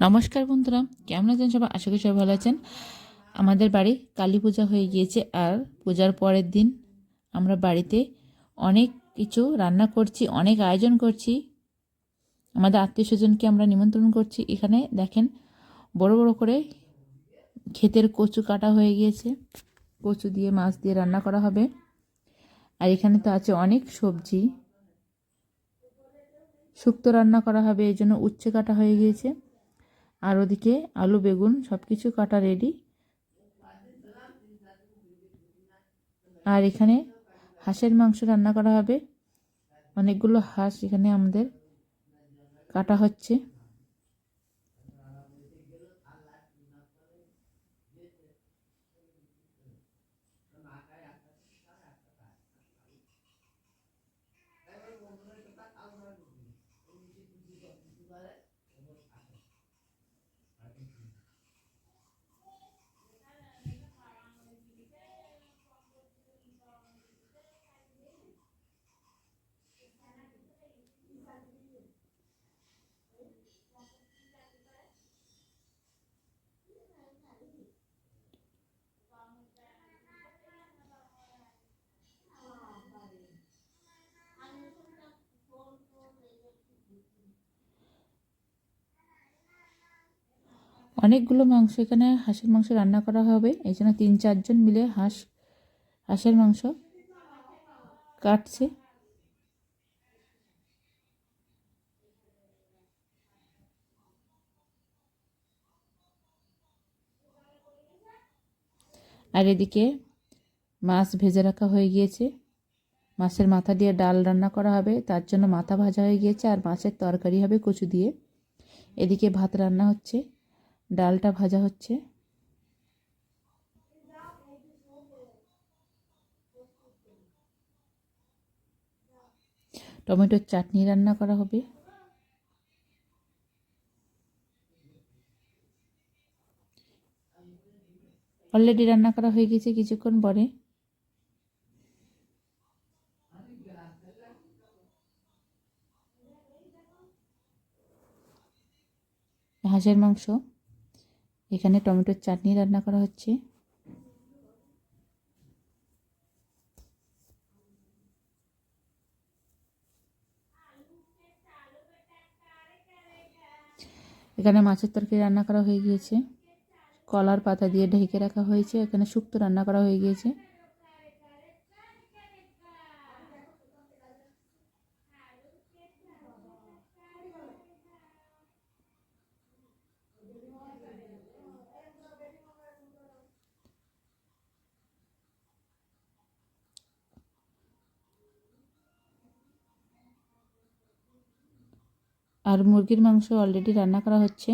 নমস্কার বন্ধুরা, কেমন আছেন সবাই? আশা করি সবাই ভালো আছেন। আমাদের বাড়ি কালী পূজা হয়ে গিয়েছে আর পূজার পরের দিন আমরা বাড়িতে অনেক কিছু রান্না করছি, অনেক আয়োজন করছি। আমাদের আত্মীয় স্বজনকে আমরা নিমন্ত্রণ করছি। এখানে দেখেন বড় বড় করে ক্ষেতের কচু কাটা হয়ে গিয়েছে। কচু দিয়ে মাছ দিয়ে রান্না করা হবে। আর এখানে তো আছে অনেক সবজি। শুক্তো রান্না করা হবে এই জন্য উচ্ছে কাটা হয়ে গিয়েছে। আর ওদিকে আলু, বেগুন সব কিছু কাটা রেডি আর এখানে হাঁসের মাংস রান্না করা হবে। অনেকগুলো হাঁস এখানে আমাদের কাটা হচ্ছে। অনেকগুলো মাংস, এখানে হাঁসের মাংস রান্না করা হবে। এই জন্য তিন, চারজন মিলে হাঁস, হাঁসের মাংস কাটছে। আর এদিকে মাছ ভেজে রাখা হয়ে গিয়েছে। মাছের মাথা দিয়ে ডাল রান্না করা হবে। তার জন্য মাথা ভাজা হয়ে গিয়েছে আর মাছের তরকারি হবে কচু দিয়ে। এদিকে ভাত রান্না হচ্ছে। ডালটা ভাজা হচ্ছে। টমেটোর চাটনি রান্না করা হবে। অলরেডি রান্না করা হয়ে গেছে কিছুক্ষণ পরে। হাঁসের মাংস। এখানে টমেটোর চাটনি রান্না করা হচ্ছে। এখানে মাছের তরকারি রান্না করা হয়ে গিয়েছে। কলার পাতা দিয়ে ঢেকে রাখা হয়েছে। এখানে শুক্তো রান্না করা হয়ে গিয়েছে। আর মুরগির মাংস অলরেডি রান্না করা হচ্ছে।